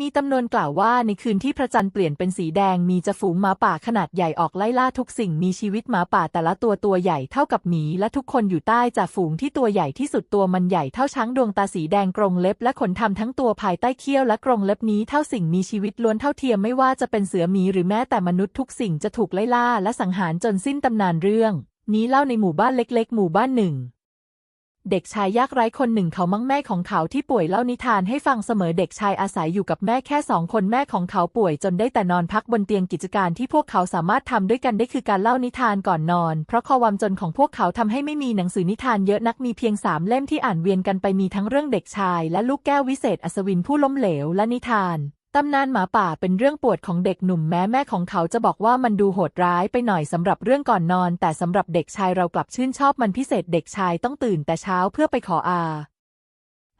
มีตำนวนกล่าวว่าในคืนที่พระจันทร์เปลี่ยนเป็นสีแดงมีจะฝูงหมาป่าขนาดใหญ่ออกไล่ล่าทุกสิ่งมีชีวิตหมาป่าแต่ละตัวตัวใหญ่เท่ากับหมี และทุกคนอยู่ใต้จ่าฝูงที่ตัวใหญ่ที่สุดตัวมันใหญ่เท่าช้างดวงตาสีแดงกรงเล็บ และขนทำทั้งตัวภายใต้เขี้ยวและกรงเล็บนี้เท่าสิ่งมีชีวิตล้วนเท่าเทียมไม่ว่าจะเป็นเสือหมีหรือแม้แต่มนุษย์ทุกสิ่งจะถูกไล่ล่าและสังหารจนสิ้นตำนานเรื่อง นี้เล่าในหมู่บ้านเล็ก ๆ หมู่บ้านหนึ่ง เด็กชายยากไร้คนหนึ่งเขามั่งแม่ของเขาที่ป่วยเล่านิทานให้ฟังเสมอเด็กชายอาศัยอยู่กับแม่แค่สองคนแม่ของเขาป่วยจนได้แต่นอนพักบนเตียงกิจการที่พวกเขาสามารถทำด้วยกันได้คือการเล่านิทานก่อนนอน เพราะความจนของพวกเขาทำให้ไม่มีหนังสือนิทานเยอะนักมีเพียงสามเล่มที่อ่านเวียนกันไปมีทั้งเรื่องเด็กชาย และลูกแก้ววิเศษอัศวินผู้ล้มเหลวและนิทาน ตำนานหมาป่าเป็นเรื่องปวดของเด็กหนุ่มแม้แม่ของเขาจะบอกว่ามันดูโหดร้ายไปหน่อยสำหรับเรื่องก่อนนอน แต่สำหรับเด็กชายเรากลับชื่นชอบมันพิเศษเด็กชายต้องตื่นแต่เช้าเพื่อไปขออา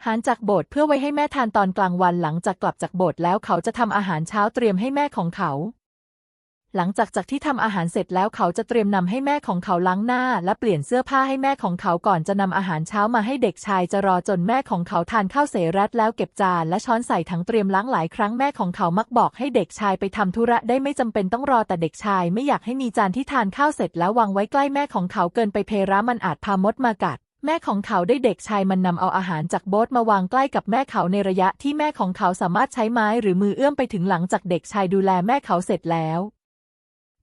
หารจากโบสถ์เพื่อไว้ให้แม่ทานตอนกลางวันหลังจากกลับจากโบสถ์แล้วเขาจะทำอาหารเช้าเตรียมให้แม่ของเขา หลังจากจากที่ทำอาหารเสร็จแล้วเขาจะเตรียมนำให้แม่ของเขาล้างหน้า และเปลี่ยนเสื้อผ้าให้แม่ของเขาก่อนจะนำอาหารเช้ามาให้เด็กชายจะรอจนแม่ของเขาทานข้าวเสรัดแล้วเก็บจานและช้อนใส่ถังเตรียมล้างหลายครั้งแม่ของเขามักบอกให้เด็กชายไปทำธุระได้ไม่จำเป็นต้องรอแต่เด็กชายไม่อยากให้มีจานที่ทานข้าวเสร็จแล้ววางไว้ใกล้แม่ของเขาเกินไปเพรามันอาจพามดมากัดแม่ของเขาได้เด็กชายมันนำเอาอาหารจากโบ๊ทมาวางใกล้กับแม่เขาในระยะที่แม่ของเขาสามารถใช้ไม้หรือมือเอื้อมไปถึงหลังจากเด็กชายดูแลแม่เขาเสร็จแล้ว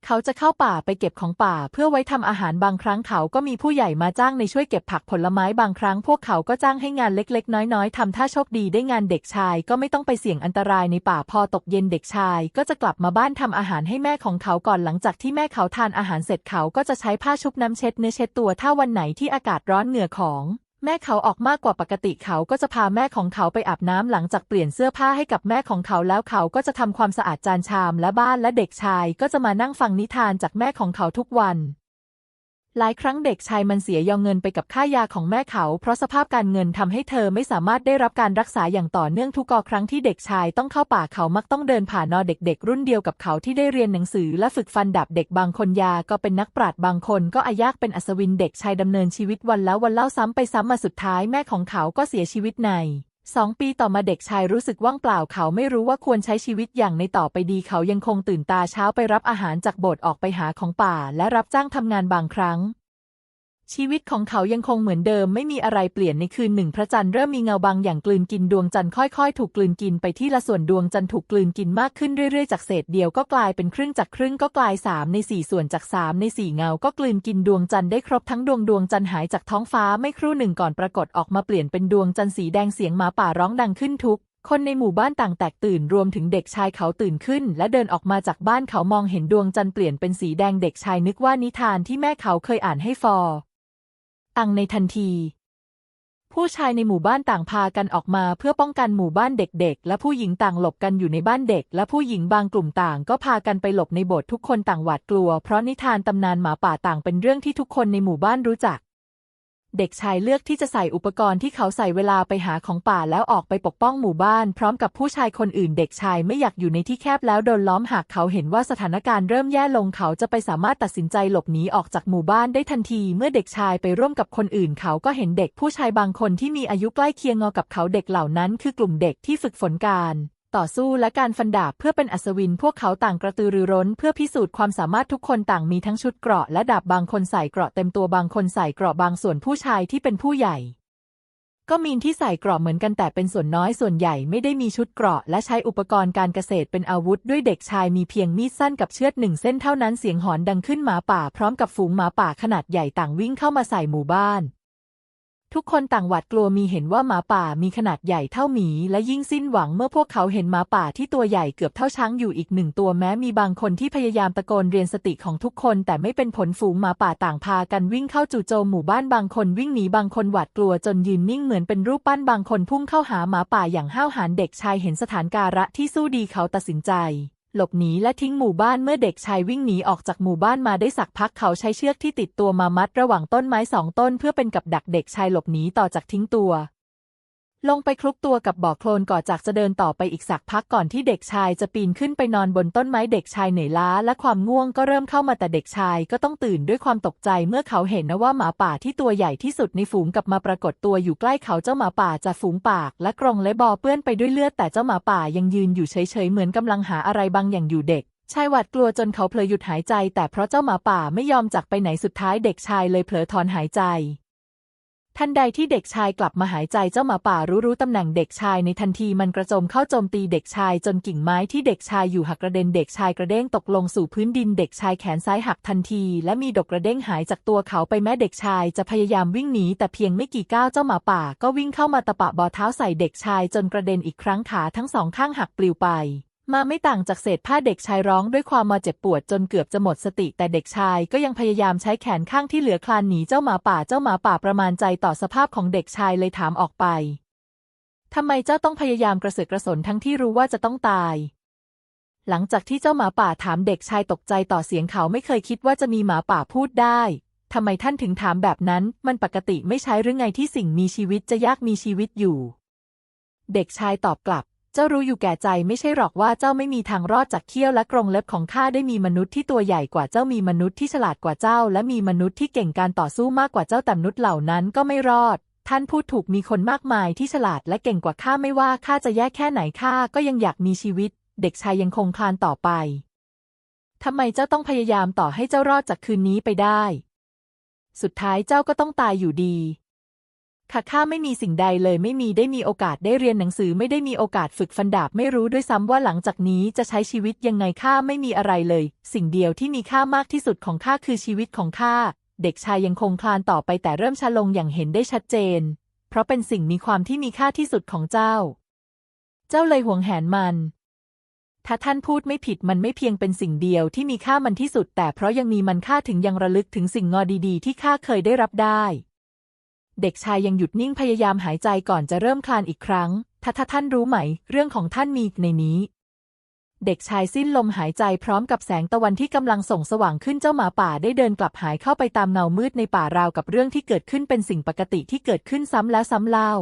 เขาจะเข้าป่าไปเก็บของป่าเพื่อไว้ทำอาหารบางครั้งเขาก็มีผู้ใหญ่มาจ้างในช่วยเก็บผักผลไม้บางครั้ง พวกเขาก็จ้างให้งานเล็ก ๆ น้อยๆทำถ้าโชคดีได้งานเด็กชาย ก็ไม่ต้องไปเสี่ยงอันตรายในป่าพอตกเย็นเด็กชาย ก็จะกลับมาบ้านทำอาหารให้แม่ของเขาก่อนหลังจากที่แม่เขาทานอาหารเสร็จเขาก็จะใช้ผ้าชุบน้ำเช็ดเนื้อเช็ดตัวถ้าวันไหนที่อากาศร้อนเหงื่อของ แม่เขาออกมากกว่าปกติเขาก็จะพาแม่ของเขาไปอาบน้ำหลังจากเปลี่ยนเสื้อผ้าให้กับแม่ของเขาแล้วเขาก็จะทำความสะอาดจานชามและบ้านและเด็กชายก็จะมานั่งฟังนิทานจากแม่ของเขาทุกวัน หลายครั้งเด็กชายมันเสียยองเงินไปกับค่ายาของแม่เขา เพราะสภาพการเงินทำให้เธอไม่สามารถได้รับการรักษาอย่างต่อเนื่องทุกกอครั้งที่เด็กชายต้องเข้าป่าเขามักต้องเดินผ่านนอเด็กๆ รุ่นเดียวกับเขาที่ได้เรียนหนังสือและฝึกฟันดาบเด็กบางคนยาก็เป็นนักปราชญ์บางคนก็อายากเป็นอัศวินเด็กชายดำเนินชีวิตวันแล้ววันเล่าซ้ำไปซ้ำมาสุดท้ายแม่ของเขาก็เสียชีวิตใน สองปีต่อมาเด็กชายรู้สึกว่างเปล่าเขาไม่รู้ว่าควรใช้ชีวิตอย่างในต่อไปดีเขายังคงตื่นตาเช้าไปรับอาหารจากโบสถ์ออกไปหาของป่า และรับจ้างทำงานบางครั้ง ชีวิตของเขายังคงเหมือนเดิมไม่มีอะไรเปลี่ยนในคืนหนึ่งพระจันทร์เริ่มมีเงาบางอย่างกลืนกินดวงจันทร์ค่อยๆ ถูกกลืนกินไปที่ละส่วนดวงจันทร์ถูกกลืนกินมากขึ้นเรื่อยๆ จากเศษเดียวก็กลายเป็นครึ่งจากครึ่งก็กลายสามในสี่ส่วนจากสามในสี่เงาก็กลืนกินดวงจันทร์ได้ครบทั้งดวงดวงจันทร์หายจากท้องฟ้าไม่ครู่หนึ่งก่อนปรากฏออกมาเปลี่ยนเป็นดวงจันทร์สีแดงเสียงหมาป่าร้องดังขึ้นทุกคนในหมู่บ้านต่างแตกตื่นรวมถึงเด็กชายเขาตื่นขึ้น และเดินออกมาจากบ้านเขามองเห็นดวงจันทร์เปลี่ยนเป็นสีแดงเด็กชายนึกว่านิทานที่แม่เขาเคยอ่านให้ฟอ ตังในทันที ผู้ชายในหมู่บ้านต่างพากันออกมาเพื่อป้องกันหมู่บ้านเด็กๆ และผู้หญิงต่างหลบกันอยู่ในบ้านเด็ก และผู้หญิงบางกลุ่มต่างก็พากันไปหลบในโบสถ์ทุกคนต่างหวาดกลัว เพราะนิทานตำนานหมาป่าต่างเป็นเรื่องที่ทุกคนในหมู่บ้านรู้จัก เด็กชายเลือกที่จะใส่อุปกรณ์ที่เขาใส่เวลาไปหาของป่าแล้วออกไปปกป้องหมู่บ้าน พร้อมกับผู้ชายคนอื่น เด็กชายไม่อยากอยู่ในที่แคบแล้วโดนล้อมหากเขาเห็นว่าสถานการณ์เริ่มแย่ลงเขาจะไปสามารถตัดสินใจหลบหนีออกจากหมู่บ้านได้ทันที เมื่อเด็กชายไปร่วมกับคนอื่น เขาก็เห็นเด็กผู้ชายบางคนที่มีอายุใกล้เคียงงอกับเขาเด็กเหล่านั้น คือกลุ่มเด็กที่ฝึกฝนการ ต่อสู้และการฟันดาบเพื่อเป็นอัศวิน พวกเขาต่างกระตือรือร้น เพื่อพิสูจน์ความสามารถทุกคนต่างมีทั้งชุดเกราะและดาบบางคนใส่เกราะเต็มตัวบางคนใส่เกราะบางส่วนผู้ชายที่เป็นผู้ใหญ่ ก็มีนที่ใส่เกราะเหมือนกันแต่เป็นส่วนน้อยส่วนใหญ่ไม่ได้มีชุดเกราะ และใช้อุปกรณ์การเกษตรเป็นอาวุธ ด้วยเด็กชายมีเพียงมีดสั้นกับเชือกหนึ่งเส้นเท่านั้นเสียงหอนดังขึ้นหมาป่าพร้อมกับฝูงหมาป่าขนาดใหญ่ต่างวิ่งเข้ามาใส่หมู่บ้าน ทุกคนต่างหวาดกลัวมีเห็นว่าหมาป่ามีขนาดใหญ่เท่าหมี และยิ่งสิ้นหวังเมื่อพวกเขาเห็นหมาป่าที่ตัวใหญ่เกือบเท่าช้างอยู่อีกหนึ่งตัวแม้มีบางคนที่พยายามตะโกนเรียนสติของทุกคน แต่ไม่เป็นผลฝูงหมาป่าต่างพากันวิ่งเข้าจู่โจมหมู่บ้านบางคนวิ่งหนีบางคนหวาดกลัวจนยืนนิ่งเหมือนเป็นรูปปั้นบางคนพุ่งเข้าหาหมาป่าอย่างห้าวหาญเด็กชายเห็นสถานการะที่สู้ดีเขาตัดสินใจ หลบหนีและทิ้งหมู่บ้านเมื่อเด็กชายวิ่งหนีออกจากหมู่บ้านมาได้สักพักเขาใช้เชือกที่ติดตัวมามัดระหว่างต้นไม้สองต้นเพื่อเป็นกับดักเด็กชายหลบหนีต่อจากทิ้งตัว ลงไปคลุกตัวกับบ่อโคลนก่อนจากจะเดินต่อไปอีกสักพักก่อนที่เด็กชายจะปีนขึ้นไปนอนบนต้นไม้เด็กชายเหนื่อยล้าและความง่วงก็เริ่มเข้ามาแต่เด็กชายก็ต้องตื่นด้วยความตกใจเมื่อเขาเห็นนะว่าหมาป่าที่ตัวใหญ่ที่สุดในฝูงกลับมาปรากฏตัวอยู่ใกล้เขาเจ้าหมาป่าจะฝูงปากและกรงและบอเปื้อนไปด้วยเลือดแต่เจ้าหมาป่ายังยืนอยู่เฉยๆเหมือนกำลังหาอะไรบางอย่างอยู่เด็กชายหวาดกลัวจนเขาเผลอหยุดหายใจ แต่เพราะเจ้าหมาป่าไม่ยอมจากไปไหนสุดท้ายเด็กชายเลยเผลอถอนหายใจ ทันใดที่เด็กชายกลับมาหายใจเจ้าหมาป่ารู้รู้ตำแหน่งเด็กชายในทันทีมันกระโจมเข้าโจมตีเด็กชายจนกิ่งไม้ที่เด็กชายอยู่หักกระเด็นเด็กชายกระเด้งตกลงสู่พื้นดินเด็กชายแขนซ้ายหักทันที และมีดกกระเด้งหายจากตัวเขาไปแม้เด็กชายจะพยายามวิ่งหนีแต่เพียงไม่กี่ก้าวเจ้าหมาป่าก็วิ่งเข้ามาตะปะบอเท้าใส่เด็กชายจนกระเด็นอีกครั้งขาทั้งสองข้างหักปลิวไป มาไม่ต่างจากเศษผ้าเด็กชายร้องด้วยความมาเจ็บปวดจนเกือบจะหมดสติ แต่เด็กชายก็ยังพยายามใช้แขนข้างที่เหลือคลานหนีเจ้าหมาป่าเจ้าหมาป่าประมาณใจต่อสภาพของเด็กชายเลยถามออกไปทำไมเจ้าต้องพยายามกระเสือกกระสนทั้งที่รู้ว่าจะต้องตาย หลังจากที่เจ้าหมาป่าถามเด็กชายตกใจต่อเสียงเขาไม่เคยคิดว่าจะมีหมาป่าพูดได้ทำไมท่านถึงถามแบบนั้น มันปกติไม่ใช่หรือไงที่สิ่งมีชีวิตจะยากมีชีวิตอยู่ เด็กชายตอบกลับ เจ้ารู้อยู่แก่ใจไม่ใช่หรอกว่าเจ้าไม่มีทางรอดจากเขี้ยวและกรงเล็บของข้าได้มีมนุษย์ที่ตัวใหญ่กว่าเจ้ามีมนุษย์ที่ฉลาดกว่าเจ้า และมีมนุษย์ที่เก่งการต่อสู้มากกว่าเจ้าแต่มนุษย์เหล่านั้นก็ไม่รอด ท่านพูดถูกมีคนมากมายที่ฉลาดและเก่งกว่าข้าไม่ว่าข้าจะแย่แค่ไหนข้าก็ยังอยากมีชีวิต เด็กชายยังคงคลานต่อไปทำไมเจ้าต้องพยายามต่อให้เจ้ารอดจากคืนนี้ไปได้ สุดท้ายเจ้าก็ต้องตายอยู่ดี ค่ะข้าไม่มีสิ่งใดเลยไม่มีได้มีโอกาสได้เรียนหนังสือไม่ได้มีโอกาสฝึกฟันดาบไม่รู้ด้วยซ้ำว่าหลังจากนี้จะใช้ชีวิตยังไงข้าไม่มีอะไรเลย สิ่งเดียวที่มีค่ามากที่สุดของข้าคือชีวิตของข้าเด็กชายยังคงคลานต่อไปแต่เริ่มช้าลงอย่างเห็นได้ชัดเจน เพราะเป็นสิ่งมีความที่มีค่าที่สุดของเจ้า เจ้าเลยหวงแหนมัน ถ้าท่านพูดไม่ผิดมันไม่เพียงเป็นสิ่งเดียวที่มีค่ามันที่สุด แต่เพราะยังมีมันค่าถึงยังระลึกถึงสิ่งงอดีๆ ที่ข้าเคยได้รับได้ เด็กชายยังหยุดนิ่งพยายามหายใจก่อนจะเริ่มคลานอีกครั้งถ้าท่านรู้ไหม เรื่องของท่านมีในนี้ เด็กชายสิ้นลมหายใจพร้อมกับแสงตะวันที่กำลังส่องสว่างขึ้นเจ้าหมาป่าได้เดินกลับหายเข้าไปตามเงามืดในป่าราวกับเรื่องที่เกิดขึ้นเป็นสิ่งปกติที่เกิดขึ้นซ้ำแล้วซ้ำเล่า